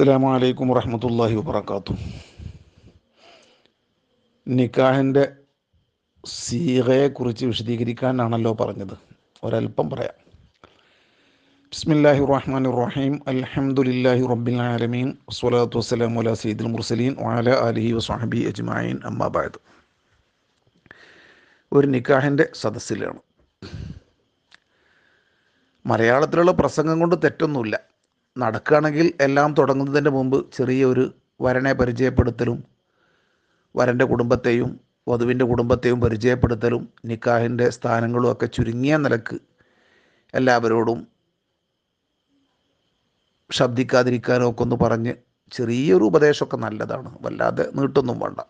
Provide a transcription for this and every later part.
അസ്സാം വലൈക്കും വറഹമത്തല്ലാഹി വാത്തു നിക്കാഹിന്റെ സീഹയെക്കുറിച്ച് വിശദീകരിക്കാനാണല്ലോ പറഞ്ഞത്. ഒരല്പം പറയാം. ബിസ്മില്ലാഹി റഹ്മാൻ റഹീം. അലഹമുല്ലാഹി റബ്ബിൽ ആലമീൻ. സ്വലാത്തു വസ്സലാം അലാ സയ്യിദുൽ മുർസലീൻ വാല ആലിഹി വസ്ഹബി അജ്മായിൻ അമ്മാബായത് ഒരു നിക്കാഹിന്റെ സദസ്സിലാണ്. മലയാളത്തിലുള്ള പ്രസംഗം കൊണ്ട് തെറ്റൊന്നുമില്ല. നടക്കുകയാണെങ്കിൽ എല്ലാം തുടങ്ങുന്നതിന് മുമ്പ് ചെറിയൊരു വരനെ പരിചയപ്പെടുത്തലും വരന്റെ കുടുംബത്തെയും വധുവിന്റെ കുടുംബത്തെയും പരിചയപ്പെടുത്തലും നിക്കാഹിന്റെ സ്ഥാനങ്ങളും ഒക്കെ ചുരുങ്ങിയ നിലയ്ക്ക് എല്ലാവരോടും ശബ്ദിക്കാതിരിക്കാനോ ഒക്കെ ഒന്ന് പറഞ്ഞ് ചെറിയൊരു ഉപദേശമൊക്കെ നല്ലതാണ്. വല്ലാതെ നീട്ടൊന്നും വേണ്ട.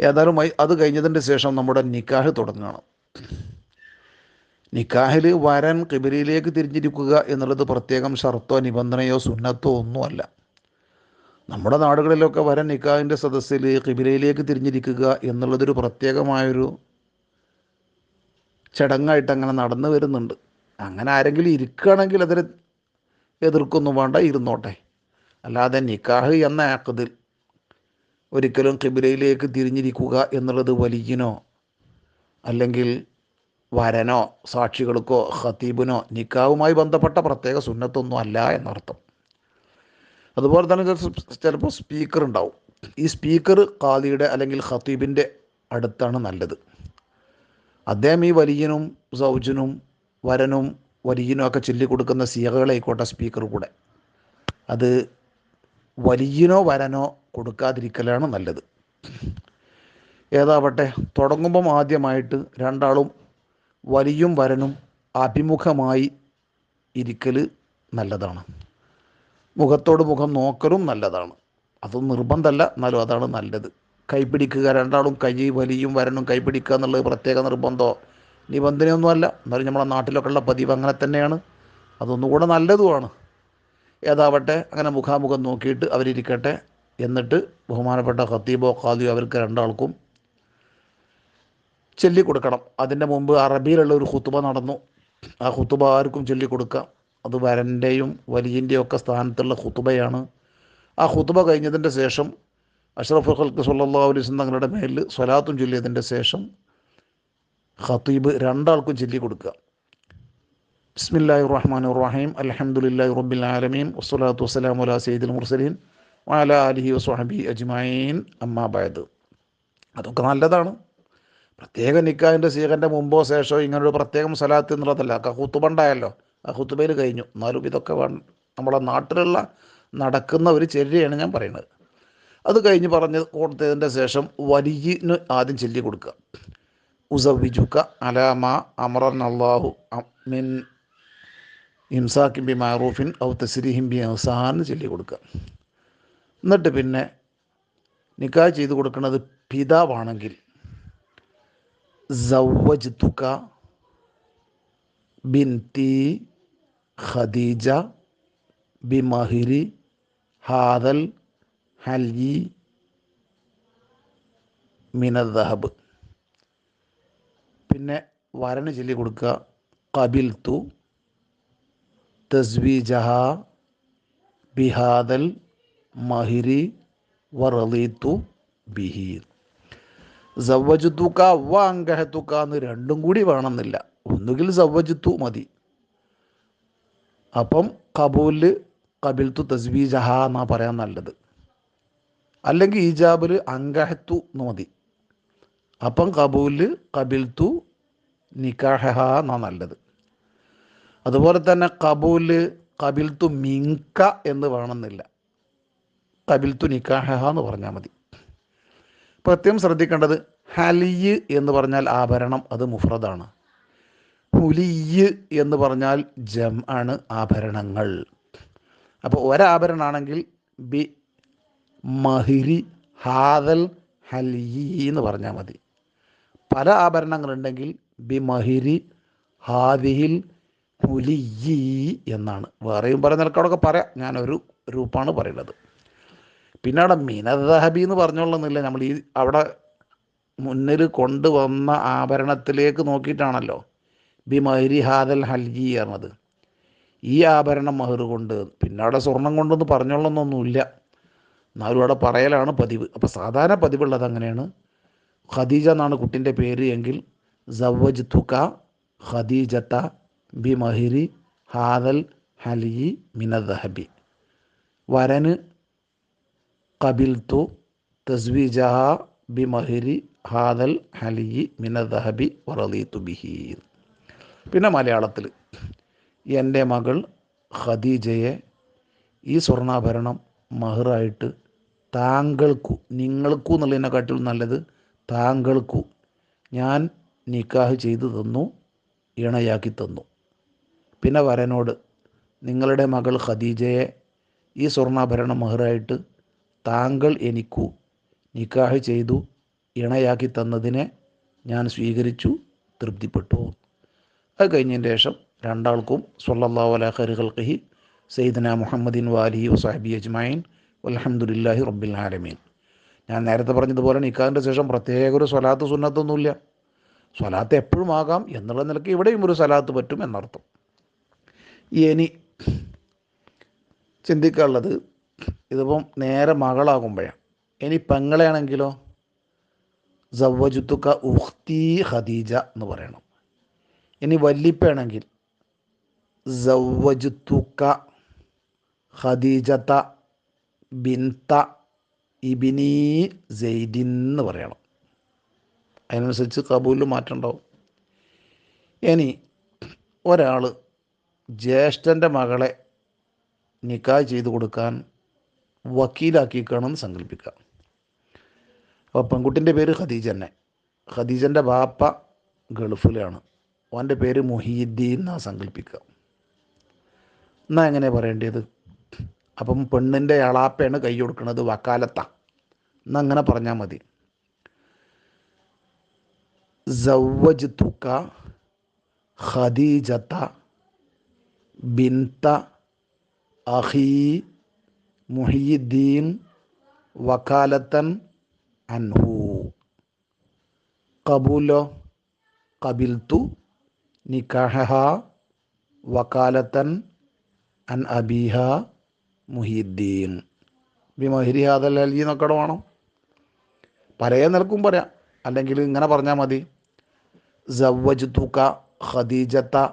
ഏതായാലും അത് കഴിഞ്ഞതിന്റെ ശേഷം നമ്മുടെ നിക്കാഹ് തുടങ്ങണം നിക്കാഹിൽ വരൻ കിബിരിയിലേക്ക് തിരിഞ്ഞിരിക്കുക എന്നുള്ളത് പ്രത്യേകം ഷർത്തോ നിബന്ധനയോ സുന്നത്തോ ഒന്നുമല്ല. നമ്മുടെ നാടുകളിലൊക്കെ വരൻ നിക്കാഹിന്റെ സദസ്സിൽ കിബിരയിലേക്ക് തിരിഞ്ഞിരിക്കുക എന്നുള്ളതൊരു പ്രത്യേകമായൊരു ചടങ്ങായിട്ട് അങ്ങനെ നടന്നു വരുന്നുണ്ട്. അങ്ങനെ ആരെങ്കിലും ഇരിക്കുകയാണെങ്കിൽ അതിന് എതിർക്കൊന്നും വേണ്ട ഇരുന്നോട്ടെ. അല്ലാതെ നിക്കാഹ് എന്ന ആക്കതിൽ ഒരിക്കലും കിബിരയിലേക്ക് തിരിഞ്ഞിരിക്കുക എന്നുള്ളത് വലിയനോ അല്ലെങ്കിൽ വരനോ സാക്ഷികൾക്കോ ഖത്തീബിനോ നിക്കാവുമായി ബന്ധപ്പെട്ട പ്രത്യേക സുന്നത്തൊന്നും അല്ല എന്നർത്ഥം. അതുപോലെ തന്നെ ചിലപ്പോൾ സ്പീക്കർ ഉണ്ടാവും. ഈ സ്പീക്കർ ഖാദിയുടെ അല്ലെങ്കിൽ ഖത്തീബിന്റെ അടുത്താണ് നല്ലത്. അദ്ദേഹം ഈ വലിയനും സൗജനും വരനും വലിയനും ഒക്കെ ചൊല്ലി കൊടുക്കുന്ന സീകകളായിക്കോട്ടെ സ്പീക്കർ കൂടെ. അത് വലിയനോ വരനോ കൊടുക്കാതിരിക്കലാണ് നല്ലത്. ഏതാവട്ടെ തുടങ്ങുമ്പം ആദ്യമായിട്ട് രണ്ടാളും വലിയും വരനും അഭിമുഖമായി ഇരിക്കൽ നല്ലതാണ്. മുഖത്തോട് മുഖം നോക്കലും നല്ലതാണ്. അത് നിർബന്ധമല്ല എന്നാലും അതാണ് നല്ലത്. കൈപിടിക്കുക രണ്ടാളും കൈ വലിയും വരനും കൈപിടിക്കുക എന്നുള്ളത് പ്രത്യേക നിർബന്ധമോ നിബന്ധനയൊന്നുമല്ല. എന്നാലും നമ്മുടെ നാട്ടിലൊക്കെ ഉള്ള പതിവ് അങ്ങനെ തന്നെയാണ്. അതൊന്നുകൂടെ നല്ലതുമാണ്. ഏതാവട്ടെ അങ്ങനെ മുഖാമുഖം നോക്കിയിട്ട് അവരിരിക്കട്ടെ. എന്നിട്ട് ബഹുമാനപ്പെട്ട ഖത്തീബോ ഖാദിയോ അവർക്ക് രണ്ടാൾക്കും ചൊല്ലിക്കൊടുക്കണം. അതിന്റെ മുമ്പ് അറബിയിലുള്ള ഒരു ഹുത്തുബ നടന്നു. ആ ഹുത്തുബ ആർക്കും ചൊല്ലിക്കൊടുക്കാം. അത് വരന്റെയും വലിയന്റെയും ഒക്കെ സ്ഥാനത്തുള്ള ഹുത്തുബയാണ് ആ ഹുത്തുബ കഴിഞ്ഞതിന്റെ ശേഷം അഷ്റഫ് ഖൽക്ക് സല്ലാ അലൈസ് തങ്ങളുടെ മേലിൽ സ്വലാത്തും ചൊല്ലിയതിന്റെ ശേഷം ഖത്തീബ് രണ്ടാൾക്കും ചൊല്ലി കൊടുക്കുക ബിസ്മില്ലാഹി റഹ്മാൻ റഹീം അലഹമുല്ലാഹി റബ്ബിൽ ആലമീൻ. വസ്സലാത്തു വസ്സലാം അലാ സയ്യിദുൽ മുർസലീൻ. വഅല അലിഹി വസ്വാഹബി അജ്മഈൻ. അമ്മാബായത് അതൊക്കെ നല്ലതാണ്. പ്രത്യേക നിക്കാഹിന്റെ സീകന്റെ മുമ്പോ ശേഷമോ ഇങ്ങനൊരു പ്രത്യേകം സ്ഥലത്ത് എന്നുള്ളതല്ല. കഹുത്തുബണ്ടായല്ലോ ആ ഹുത്തുബയിൽ കഴിഞ്ഞു. എന്നാലും ഇതൊക്കെ നമ്മളെ നാട്ടിലുള്ള നടക്കുന്ന ഒരു ചെല്ലിയാണ് ഞാൻ പറയുന്നത്. അത് കഴിഞ്ഞ് പറഞ്ഞ് കൊടുത്തതിന്റെ ശേഷം വലിയന് ആദ്യം ചൊല്ലി കൊടുക്കുക. ഉസവിജുക്ക അലാമ അമറൻ അള്ളാഹു മിൻ ഇംസാക്കിം ബി മാറൂഫിൻ ഔ തസ്രീഹിം ബി അസാന്ന് ചൊല്ലി കൊടുക്കുക. എന്നിട്ട് പിന്നെ നിക്കാഹ് ചെയ്ത് കൊടുക്കുന്നത് പിതാവാണെങ്കിൽ സൗവജ്തുക ബിൻതി ഖദീജ ബി മഹിരി ഹാദൽ ഹൽയി മിനദ്ഹബ് പിന്നെ വരന് ചൊല്ലി കൊടുക്കുക കബിൽ തു തസ്വീജഹ ബിഹാദൽ മഹിരി വറലീത്തു ബിഹീർ സവ്വജുത്തുക്ക അങ്കഹത്തുക്ക എന്ന് രണ്ടും കൂടി വേണമെന്നില്ല. ഒന്നുകിൽ സവ്വജുത്തു മതി. അപ്പം കബൂൽ കബിൽത്തു തസ്ബീജഹ എന്നാ പറയാൻ നല്ലത്. അല്ലെങ്കിൽ ഈജാബിൽ അങ്കഹത്തു എന്ന് മതി. അപ്പം കബൂൽ കബിൽത്തു നിക്കാഹ എന്നാ നല്ലത്. അതുപോലെ തന്നെ കബൂൽ കബിൽത്തു മിങ്ക എന്ന് വേണമെന്നില്ല. കബിൽത്തു നിക്കാഹ എന്ന് പറഞ്ഞാൽ മതി. പ്രത്യേകം ശ്രദ്ധിക്കേണ്ടത് ഹലിയ് എന്ന് പറഞ്ഞാൽ ആഭരണം അത് മുഫ്രദാണ്. ഹുലിയ് എന്ന് പറഞ്ഞാൽ ജം ആണ് ആഭരണങ്ങൾ. അപ്പോൾ ഒരാഭരണമാണെങ്കിൽ ബി മഹിരി ഹാദൽ ഹലിയി എന്ന് പറഞ്ഞാൽ മതി. പല ആഭരണങ്ങളുണ്ടെങ്കിൽ ബി മഹിരി ഹാദിഹിൽ ഹുലിയി എന്നാണ്. വേറെയും പറഞ്ഞാൽ നിലക്കോടൊക്കെ പറയാം. ഞാനൊരു രൂപമാണ് പറയുന്നത്. പിന്നെ അവിടെ മിനദഹബി എന്ന് പറഞ്ഞോളുന്നില്ല നമ്മൾ ഈ അവിടെ മുന്നിൽ കൊണ്ടുവന്ന ആഭരണത്തിലേക്ക് നോക്കിയിട്ടാണല്ലോ. ബി മൈരി ഹാദൽ ഹൽജി പറഞ്ഞത്. ഈ ആഭരണം മഹർ കൊണ്ട് പിന്നെ അവിടെ സ്വർണം കൊണ്ടൊന്ന് പറഞ്ഞോളന്നൊന്നുമില്ല. എന്നാലും അവിടെ പറയലാണ് പതിവ്. അപ്പോൾ സാധാരണ പതിവുള്ളത് അങ്ങനെയാണ്. ഖദീജ എന്നാണ് കുട്ടിന്റെ പേര് എങ്കിൽ സവജ് തുക ഖദീജത്ത ബി മഹിരി ഹാദൽ ഹലി മിനദഹബി വരന് കബിൽത്തു തസ്വീജഹ ബി മഹിരി ഹാദൽ ഹലി മിനദഹബി വറദീത്തു ബിഹി പിന്നെ മലയാളത്തിൽ എന്റെ മകൾ ഖദീജയെ ഈ സ്വർണാഭരണം മഹറായിട്ട് താങ്കൾക്കു നിങ്ങൾക്കു എന്നുള്ളതിനെക്കാട്ടിലും നല്ലത് താങ്കൾക്കു ഞാൻ നിക്കാഹ് ചെയ്തു തന്നു ഇണയാക്കി തന്നു. പിന്നെ വരനോട് നിങ്ങളുടെ മകൾ ഖദീജയെ ഈ സ്വർണാഭരണം മഹറായിട്ട് താങ്കൾ എനിക്കു നിക്കാഹ് ചെയ്തു ഇണയാക്കി തന്നതിനെ ഞാൻ സ്വീകരിച്ചു തൃപ്തിപ്പെട്ടു. അത് കഴിഞ്ഞതിന് ശേഷം രണ്ടാൾക്കും സല്ലല്ലാഹു അലാ ഖൈറി ഖൽഖിഹി സയ്യിദന മുഹമ്മദിൻ വാലി വസാഹബി അജ്മൈൻ വൽഹംദുലില്ലാഹി റബ്ബിൽ ആലമീൻ. ഞാൻ നേരത്തെ പറഞ്ഞതുപോലെ നിക്കാഹിന്റെ ശേഷം പ്രത്യേക ഒരു സ്വലാത്ത് സുന്നത്തൊന്നുമില്ല. സ്വലാത്ത് എപ്പോഴും ആകാം എന്നുള്ള നിലയ്ക്ക് ഇവിടെയും ഒരു സ്വലാത്ത് പറ്റും എന്നർത്ഥം. ഇനി ചിന്തിക്കാനുള്ളത് ഇതിപ്പം നേരെ മകളാകുമ്പോഴാണ് ഇനി പെങ്ങളെയാണെങ്കിലോ? സവജുത്തുക്ക ഉഖ്തി ഖദീജ എന്ന് പറയണം. ഇനി വല്ലിപ്പയാണെങ്കിൽ സവജുത്തുക്ക ഖദീജത്ത ബിൻത ഇബിനി സെയ്ദിൻ എന്ന് പറയണം. അതിനനുസരിച്ച് കബൂലിൽ മാറ്റം ഉണ്ടാവും ഇനി ഒരാൾ ജ്യേഷ്ഠന്റെ മകളെ നിക്കാഹ് ചെയ്തു കൊടുക്കാൻ വക്കീലാക്കിക്കണമെന്ന് സങ്കല്പിക്കുക അപ്പോൾ പെൺകുട്ടിന്റെ പേര് ഖദീജ തന്നെ ഖദീജന്റെ ബാപ്പ ഗൾഫിലാണ്. അവന്റെ പേര് മുഹീദ്ദീൻ എന്നാണ് സങ്കല്പിക്കുക എന്നാ എങ്ങനെ പറയേണ്ടത്? അപ്പം പെണ്ണിന്റെ അളാപ്പയാണ് കൈ കൊടുക്കുന്നത് വക്കാലത്ത. എന്നാ അങ്ങനെ പറഞ്ഞാൽ മതി. സവ്വജ്തുക ഖദീജത്ത ബിൻത അഹി മുഹിയുദ്ദീൻ വക്കാലത്തൻ അൻഹു. കബൂലോ കബിൽത്തു നിക്കാഹ വക്കാലത്തൻ അൻ അബീഹ മുഹിയുദ്ദീൻ ബിമഹിരി ഹാദൽ അലി എന്നൊക്കെ വേണം. പല നിലക്കും പറയാം. അല്ലെങ്കിൽ ഇങ്ങനെ പറഞ്ഞാൽ മതി. സവ്വജ് തുക ഖദീജത്ത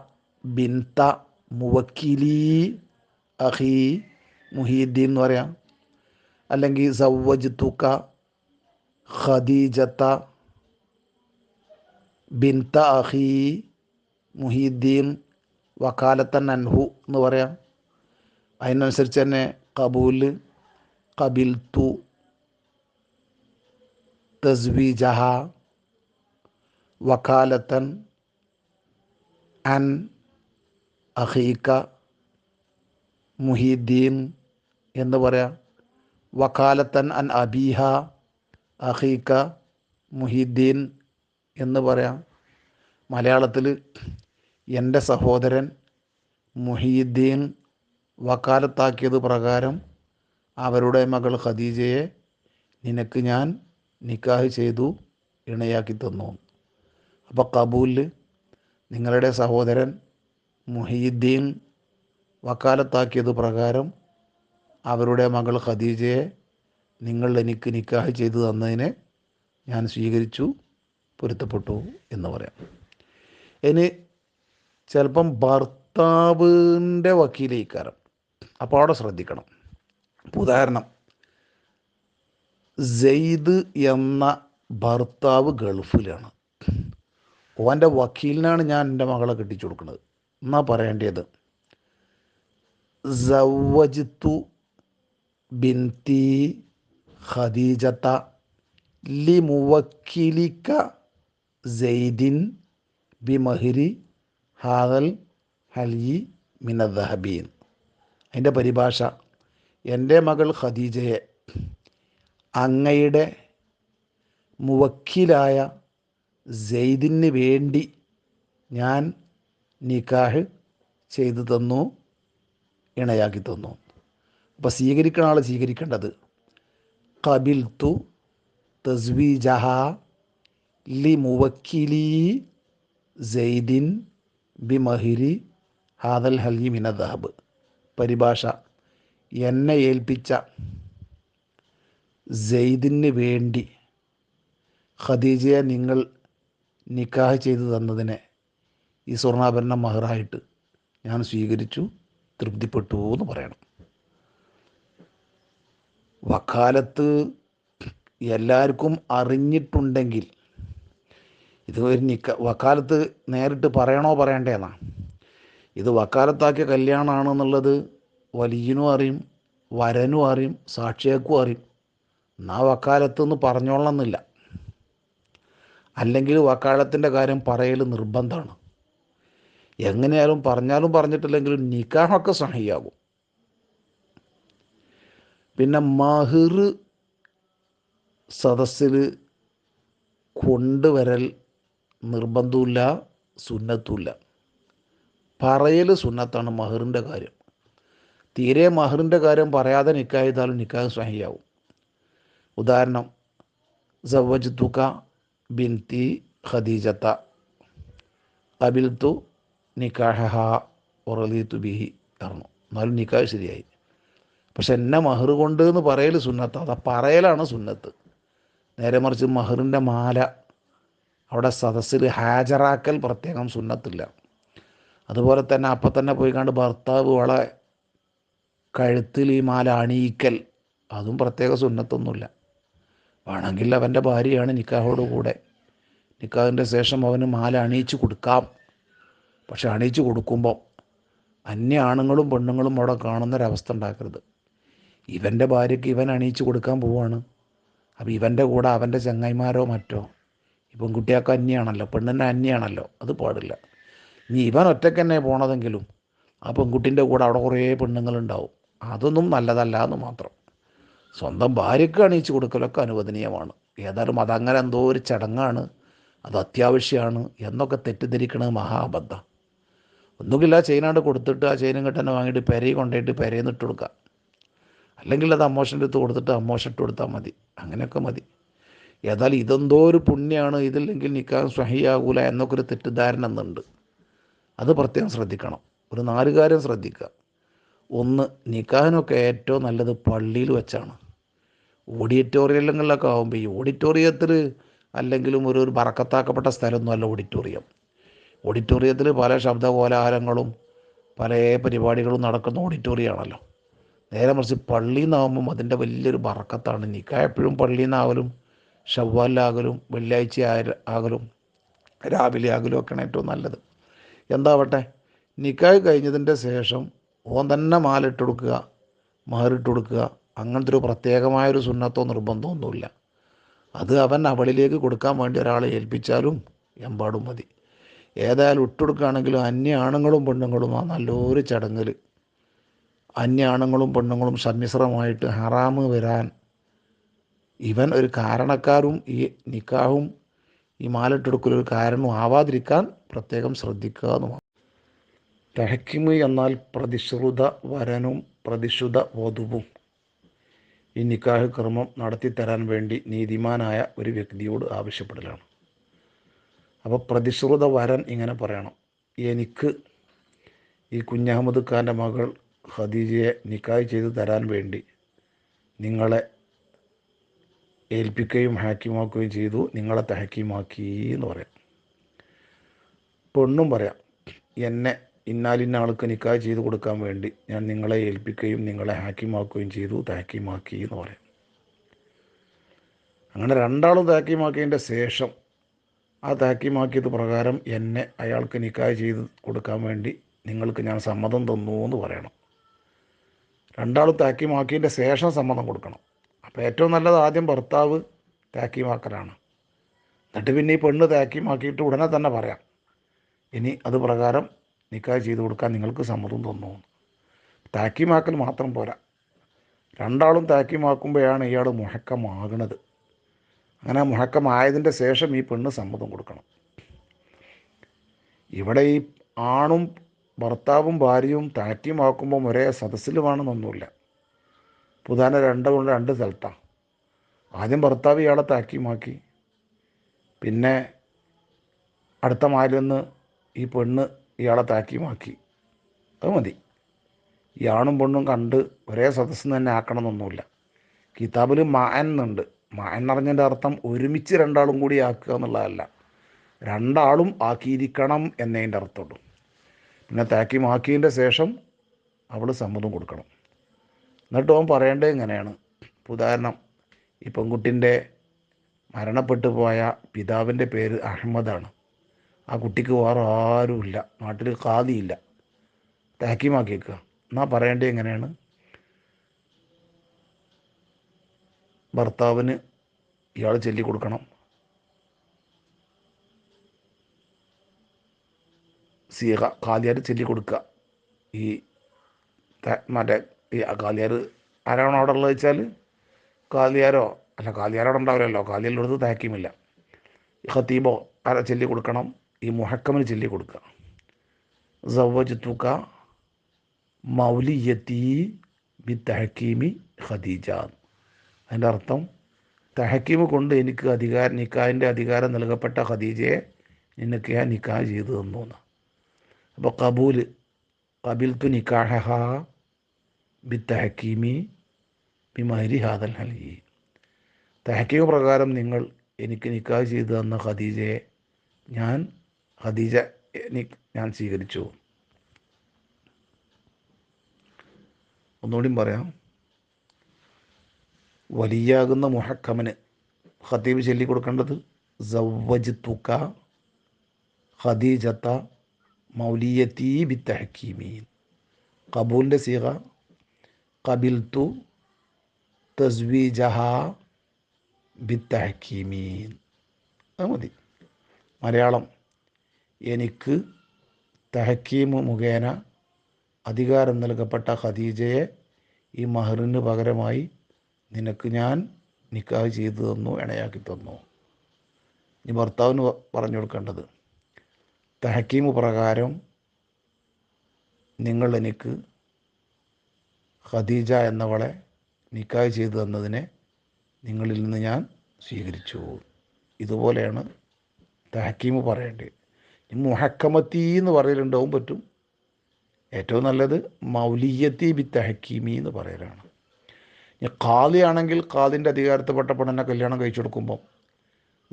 ബിൻത മുവക്കിലി അഹി മുഹീദ്ദീൻ എന്ന് പറയാം. അല്ലെങ്കിൽ സവ്വജ് തുക്ക ഖദീജത്ത ബിൻത അഹി മുഹീദ്ദീൻ വക്കാലത്തൻ അൻഹു എന്ന് പറയാം. അതിനനുസരിച്ച് തന്നെ കബൂൽ കബിൽത്തു തസ്വീജഹ വക്കാലത്തൻ അൻ അഹീക്ക മുഹീദ്ദീൻ എന്ന് പറയാം. വക്കാലത്തൻ അൻ അബീഹ അഹീക്ക മുഹീദ്ദീൻ എന്ന് പറയാം. മലയാളത്തിൽ എന്റെ സഹോദരൻ മുഹീദ്ദീൻ വക്കാലത്താക്കിയത് പ്രകാരം അവരുടെ മകൾ ഖദീജയെ നിനക്ക് ഞാൻ നിക്കാഹ് ചെയ്തു ഇണയാക്കി തന്നു. അപ്പോൾ കബൂലിൽ നിങ്ങളുടെ സഹോദരൻ മുഹീദ്ദീൻ വക്കാലത്താക്കിയത് പ്രകാരം അവരുടെ മകൾ ഖദീജയെ നിങ്ങൾ എനിക്ക് നിക്കാഹ് ചെയ്തു തന്നതിനെ ഞാൻ സ്വീകരിച്ചു പൊരുത്തപ്പെട്ടു എന്ന് പറയാം. ഇനി ചിലപ്പം ഭർത്താവിന്റെ വക്കീലേക്കാരം അപ്പോൾ അവിടെ ശ്രദ്ധിക്കണം. ഉദാഹരണം സെയ്ദ് എന്ന ഭർത്താവ് ഗൾഫിലാണ്. ഓന്റെ വക്കീലിനാണ് ഞാൻ എന്റെ മകളെ കെട്ടിച്ചു കൊടുക്കുന്നത്. എന്നാ പറയേണ്ടത്? സവജിത്തു ബിൻതി ഖദീജത ലി മുവക്കിലിക്ക സെയ്ദിൻ ബി മഹിരി ഹാദൽ ഹലി മിനദഹബീൻ അതിന്റെ പരിഭാഷ എന്റെ മകൾ ഖദീജയെ അങ്ങയുടെ മുവക്കിലായ സെയ്ദിന് വേണ്ടി ഞാൻ നിക്കാഹ് ചെയ്തു തന്നു ഇണയാക്കി തന്നു. അപ്പോൾ സ്വീകരിക്കുന്ന ആൾ സ്വീകരിക്കേണ്ടത്. കബിൽ തു തസ്വീജഹ ലി മുവക്കിലി സെയ്ദിൻ ബി മഹിരി ഹാദൽ ഹലി മിന ദഹബ് പരിഭാഷ എന്നെ ഏൽപ്പിച്ച സെയ്ദിന് വേണ്ടി ഖദീജയെ നിങ്ങൾ നിക്കാഹ് ചെയ്തു തന്നതിനെ ഈ സ്വർണാഭരണം മഹറായിട്ട് ഞാൻ സ്വീകരിച്ചു തൃപ്തിപ്പെട്ടു എന്ന് പറയണം. വക്കാലത്ത് എല്ലാവർക്കും അറിഞ്ഞിട്ടുണ്ടെങ്കിൽ ഇത് ഒരു നിക്ക വക്കാലത്ത് നേരിട്ട് പറയണോ പറയണ്ടേന്നാ ഇത് വക്കാലത്താക്കിയ കല്യാണമാണ് എന്നുള്ളത് വലിയനും അറിയും വരനും അറിയും സാക്ഷിയാക്കും അറിയും. എന്നാ വക്കാലത്ത് എന്ന് പറഞ്ഞോളണമെന്നില്ല. അല്ലെങ്കിൽ വക്കാലത്തിന്റെ കാര്യം പറയൽ നിർബന്ധമാണ്. എങ്ങനെയാലും പറഞ്ഞാലും പറഞ്ഞിട്ടില്ലെങ്കിലും നിക്കാഹൊക്കെ സഹിയാകും. പിന്നെ മഹിർ സദസ്സിൽ കൊണ്ടുവരൽ നിർബന്ധമില്ല സുന്നത്തുമില്ല. പറയൽ സുന്നത്താണ് മഹറിന്റെ കാര്യം. തീരെ മഹറിന്റെ കാര്യം പറയാതെ നിക്കാഹ് നിക്കാഹ് സഹിയാവും. ഉദാഹരണം സവജ് തുക ബിൻതി ഖദീജത്ത അബിൽത്തു നിക്കാഹ ഉറലീത്തു ബിഹി എന്നാലും നിക്കാഹ് ശരിയായി. പക്ഷെ എന്നെ മഹർ കൊണ്ട് എന്ന് പറയൽ സുന്നത്ത്. അതാ പറയലാണ് സുന്നത്ത്. നേരെ മറിച്ച് മഹറിന്റെ മാല. അവിടെ സദസ്സിൽ ഹാജറാക്കൽ പ്രത്യേകം സുന്നത്തില്ല. അതുപോലെ തന്നെ അപ്പം തന്നെ പോയി കണ്ട് ഭർത്താവ് വളെ കഴുത്തിൽ ഈ മാല അണിയിക്കൽ. അതും പ്രത്യേക സുന്നത്തൊന്നുമില്ല. വേണമെങ്കിൽ അവന്റെ ഭാര്യയാണ് നിക്കാഹോട് കൂടെ. നിക്കാഹിന്റെ ശേഷം അവന് മാല അണിയിച്ച് കൊടുക്കാം. പക്ഷെ അണിയിച്ച് കൊടുക്കുമ്പോൾ അന്യ ആണുങ്ങളും പെണ്ണുങ്ങളും അവിടെ കാണുന്നൊരവസ്ഥ ഉണ്ടാക്കരുത്. ഇവന്റെ ഭാര്യയ്ക്ക് ഇവൻ അണിയിച്ചു കൊടുക്കാൻ പോവാണ്. അപ്പോൾ ഇവന്റെ കൂടെ അവന്റെ ചങ്ങായിമാരോ മറ്റോ? ഇപ്പം പെൺകുട്ടിയൊക്കെ അന്യാണല്ലോ പെണ്ണിന്റെ അന്യാണല്ലോ അത് പാടില്ല. ഇനി ഇവൻ ഒറ്റയ്ക്ക് തന്നെ പോണതെങ്കിലും ആ പെൺകുട്ടീന്റെ കൂടെ അവിടെ കുറേ പെണ്ണുങ്ങളുണ്ടാവും. അതൊന്നും നല്ലതല്ല എന്ന് മാത്രം. സ്വന്തം ഭാര്യയ്ക്ക് അണിയിച്ചു കൊടുക്കലൊക്കെ അനുവദനീയമാണ്. ഏതായാലും അതങ്ങനെ എന്തോ ഒരു ചടങ്ങാണ്. അത് അത്യാവശ്യമാണ് എന്നൊക്കെ തെറ്റിദ്ധരിക്കണത് മഹാബദ്ധം. ഒന്നുകില്ല ചെയിനാണ്ട് കൊടുത്തിട്ട് ആ ചെയിനും കെട്ടനെ വാങ്ങിയിട്ട് പെരയിൽ കൊണ്ടുപോയിട്ട് പെരയിൽ ഇട്ട് കൊടുക്കുക അല്ലെങ്കിൽ അത് അമ്മോഷന്റെ അടുത്ത് കൊടുത്തിട്ട് അമ്മോഷൻ ഇട്ട് കൊടുത്താൽ മതി. അങ്ങനെയൊക്കെ മതി. ഏതായാലും ഇതെന്തോ ഒരു പുണ്യമാണ് ഇതില്ലെങ്കിൽ നിൽക്കാൻ സ്വഹിയാകൂല എന്നൊക്കെ ഒരു തെറ്റിദ്ധാരണ എന്നുണ്ട് അത് പ്രത്യേകം ശ്രദ്ധിക്കണം. ഒരു നാല് കാര്യം ശ്രദ്ധിക്കുക. ഒന്ന് നിക്കാനൊക്കെ ഏറ്റവും നല്ലത് പള്ളിയിൽ വെച്ചാണ്. ഓഡിറ്റോറിയങ്ങളിലൊക്കെ ആകുമ്പോൾ ഈ ഓഡിറ്റോറിയത്തിൽ അല്ലെങ്കിലും ഒരു ഒരു ബറക്കത്താക്കപ്പെട്ട സ്ഥലമൊന്നുമല്ല ഓഡിറ്റോറിയം. ഓഡിറ്റോറിയത്തിൽ പല ശബ്ദകോലാഹലങ്ങളും പല പരിപാടികളും നടക്കുന്ന ഓഡിറ്റോറിയമാണല്ലോ. നേരെ മറിച്ച് പള്ളിയിൽ നിന്നാകുമ്പം അതിന്റെ വലിയൊരു ബറക്കത്താണ് നിൽക്കുക എപ്പോഴും പള്ളിയിൽ നിന്നാകലും ഷവ്വാലാകലും വെള്ളിയാഴ്ച ആകലും രാവിലെ ആകലും ഒക്കെയാണ് ഏറ്റവും നല്ലത്. എന്താവട്ടെ നിക്കാഹ് കഴിഞ്ഞതിന്റെ ശേഷം ഓൻ തന്നെ മാലിട്ട് കൊടുക്കുക മഹറിട്ട് കൊടുക്കുക അങ്ങനത്തെ ഒരു പ്രത്യേകമായൊരു സുന്നത്തോ നിർബന്ധമൊന്നുമില്ല അത് അവൻ അവളിലേക്ക് കൊടുക്കാൻ വേണ്ടി ഒരാളെ ഏൽപ്പിച്ചാലും എമ്പാടും മതി. ഏതായാലും ഇട്ടുകൊടുക്കുകയാണെങ്കിലും അന്യ ആണുങ്ങളും പെണ്ണുങ്ങളും ആ നല്ലൊരു ചടങ്ങിൽ അന്യ ആണുങ്ങളും പെണ്ണുങ്ങളും സമ്മിശ്രമായിട്ട് ഹറാമ് വരാൻ ഇവൻ ഒരു കാരണക്കാരും ഈ നിക്കാഹും ഈ മാലിട്ടെടുക്കലൊരു കാരണവും ആവാതിരിക്കാൻ പ്രത്യേകം ശ്രദ്ധിക്കുക എന്നുമാണ്. തഹക്കിമ് എന്നാൽ പ്രതിശ്രുത വരനും പ്രതിശ്രുത വധുവും. ഈ നിക്കാഹ് കർമ്മം നടത്തിത്തരാൻ വേണ്ടി നീതിമാനായ ഒരു വ്യക്തിയോട് ആവശ്യപ്പെടലാണ്. അപ്പോൾ പ്രതിശ്രുത വരൻ ഇങ്ങനെ പറയണം. എനിക്ക് ഈ കുഞ്ഞഹമ്മദ് ഖാന്റെ മകൾ ഖദീജയെ നിക്കാഹ് ചെയ്തു തരാൻ വേണ്ടി നിങ്ങളെ ഏൽപ്പിക്കുകയും ഹാക്കിമാക്കുകയും ചെയ്തു. നിങ്ങളെ തഹക്കിമാക്കി എന്ന് പറയാം. പെണ്ണും പറയാം എന്നെ ഇന്നാലിന്ന ആൾക്ക് നിക്കാഹ് ചെയ്തു കൊടുക്കാൻ വേണ്ടി ഞാൻ നിങ്ങളെ ഏൽപ്പിക്കുകയും നിങ്ങളെ ഹാക്കിമാക്കുകയും ചെയ്തു തഹക്കിമാക്കി എന്ന് പറയാം. അങ്ങനെ രണ്ടാളും തഹക്കിമാക്കിയതിന്റെ ശേഷം ആ തഹക്കിമാക്കിയത് പ്രകാരം എന്നെ അയാൾക്ക് നിക്കാഹ് ചെയ്ത് കൊടുക്കാൻ വേണ്ടി നിങ്ങൾക്ക് ഞാൻ സമ്മതം തന്നു എന്ന് പറയണം. രണ്ടാളും താക്കീമാക്കിയതിന്റെ ശേഷം സമ്മതം കൊടുക്കണം. അപ്പോൾ ഏറ്റവും നല്ലത് ആദ്യം ഭർത്താവ് താക്കീമാക്കലാണ്. എന്നിട്ട് പിന്നെ ഈ പെണ്ണ് താക്കീമാക്കിയിട്ട് ഉടനെ തന്നെ പറയാം. ഇനി അത് പ്രകാരം നിക്കാഹ് ചെയ്ത് കൊടുക്കാൻ നിങ്ങൾക്ക് സമ്മതം തോന്നുന്നു താക്കീമാക്കൽ മാത്രം പോരാ. രണ്ടാളും താക്കീമാക്കുമ്പോഴാണ് ഇയാൾ മുഹക്കമാകണത് അങ്ങനെ മുഹക്കമായതിന്റെ ശേഷം ഈ പെണ്ണ് സമ്മതം കൊടുക്കണം. ഇവിടെ ഈ ആണും ഭർത്താവും ഭാര്യയും താറ്റിയുമാക്കുമ്പം ഒരേ സദസ്സിൽ വേണമെന്നൊന്നുമില്ല പുതാന രണ്ടുകൊണ്ട് രണ്ട് സ്ഥലത്താണ് ആദ്യം ഭർത്താവ് ഇയാളെ താക്കിയുമാക്കി പിന്നെ അടുത്ത മാലിന്ന് ഈ പെണ്ണ് ഇയാളെ താക്കിയുമാക്കി അത് മതി. ആണും പെണ്ണും കണ്ട് ഒരേ സദസ്സിൽ തന്നെ ആക്കണമെന്നൊന്നുമില്ല കിതാബിൽ മാൻ എന്നുണ്ട് മാൻ എന്നറിഞ്ഞതിന്റെ അർത്ഥം ഒരുമിച്ച് രണ്ടാളും കൂടി ആക്കുക എന്നുള്ളതല്ല. രണ്ടാളും ആക്കിയിരിക്കണം എന്നതിന്റെ അർത്ഥമുള്ളൂ പിന്നെ താക്കിമാക്കിയതിന്റെ ശേഷം അവൾ സമ്മതം കൊടുക്കണം. എന്നിട്ട് അവൻ പറയേണ്ടത് ഇങ്ങനെയാണ്. ഉദാഹരണം ഈ പെൺകുട്ടിന്റെ മരണപ്പെട്ടു പോയ പിതാവിന്റെ പേര് അഹമ്മദാണ്. ആ കുട്ടിക്ക് വേറെ ആരുമില്ല നാട്ടിൽ കാതിയില്ല താക്കിമാക്കിയേക്കുക എന്നാൽ പറയേണ്ടത് എങ്ങനെയാണ് ഭർത്താവിന് ഇയാൾ ചൊല്ലി കൊടുക്കണം സീഹ കാലിയാർ ചൊല്ലി കൊടുക്കുക. ഈ മറ്റേ ഈ കാലിയാർ ആരാണോ അവിടെ ഉള്ളത് വെച്ചാൽ കാലിയാരോ അല്ല കാലിയാരോടെ ഉണ്ടാവില്ലല്ലോ. കാലിയാരുടെ താക്കിയുമില്ല ഈ ഖത്തീബോ ആരാ ചൊല്ലി കൊടുക്കണം? ഈ മുഹക്കമിന് ചൊല്ലി കൊടുക്കുക. സവജത്തുക മൗലിയത്തി ബി തഹക്കീമി ഖദീജ. അതിന്റെ അർത്ഥം തഹക്കീമ് കൊണ്ട് എനിക്ക് അധികാരം നിക്കാഹിന്റെ അധികാരം നൽകപ്പെട്ട ഖദീജയെ നിനക്ക് ഞാൻ നിക്കാഹ് ചെയ്തു തന്നു എന്ന് അപ്പോൾ കബൂൽ കബിൽ തു നിക്കാഹ ബി തഹക്കീമി ബി മഹരി ഹാദൽ ഹലി. തഹക്കീമ പ്രകാരം നിങ്ങൾ എനിക്ക് നിക്കാഹ് ചെയ്തു തന്ന ഖദീജയെ ഞാൻ ഖദീജ ഞാൻ സ്വീകരിച്ചു. ഒന്നുകൂടിയും പറയാം. വലിയാകുന്ന മുഹക്കമന് ഖത്തീബ് ചൊല്ലി കൊടുക്കേണ്ടത് തുക്ക ഖദീജത്ത മൗലിയത്തി ബി തഹക്കീമീൻ കബൂലിന്റെ സീഹ കബിൽത്തു തസ്വീജഹ ബി തഹക്കീമീൻ അത് മതി. മലയാളം എനിക്ക് തഹക്കീമ് മുഖേന അധികാരം നൽകപ്പെട്ട ഖദീജയെ ഈ മഹറിന് പകരമായി നിനക്ക് ഞാൻ നിക്കാഹ് ചെയ്തു തന്നു ഇണയാക്കി തന്നു. ഇനി ഭർത്താവിന് പറഞ്ഞു കൊടുക്കേണ്ടത്. തഹക്കീമ് പ്രകാരം നിങ്ങൾ എനിക്ക് ഖദീജ എന്നവളെ നിക്കായ് ചെയ്തു തന്നതിനെ നിങ്ങളിൽ നിന്ന് ഞാൻ സ്വീകരിച്ചു. ഇതുപോലെയാണ് തഹക്കീമ് പറയേണ്ടത്. മുഹക്കമത്തി എന്ന് പറയലുണ്ടാവും പറ്റും. ഏറ്റവും നല്ലത് മൗലിയത്തി ബി തഹക്കീമി എന്ന് പറയലാണ്. ഇനി കാലിയാണെങ്കിൽ കാലിന്റെ അധികാരത്തിൽപ്പെട്ട പെണ്ണിനെ കല്യാണം കഴിച്ചു കൊടുക്കുമ്പം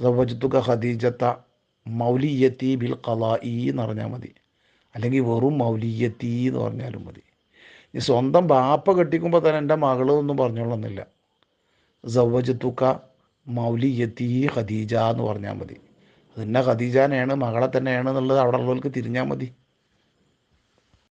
സവജത്തുക ഖദീജത്ത മൗലിയത്തി ബിൽ കലായി എന്ന് പറഞ്ഞാൽ മതി. അല്ലെങ്കിൽ വെറും മൗലിയത്തി എന്ന് പറഞ്ഞാലും മതി. ഇനി സ്വന്തം ബാപ്പ കെട്ടിക്കുമ്പോൾ തന്നെ എന്റെ മകൾ ഒന്നും പറഞ്ഞോളന്നില്ല. സവജത്തുക്ക മൗലിയത്തി ഖദീജ എന്ന് പറഞ്ഞാൽ മതി. അത് ഇന്ന ഖദീജാനെയാണ് മകളെ തന്നെയാണ് എന്നുള്ളത് അവിടെ ഉള്ളവർക്ക് തിരിഞ്ഞാൽ മതി.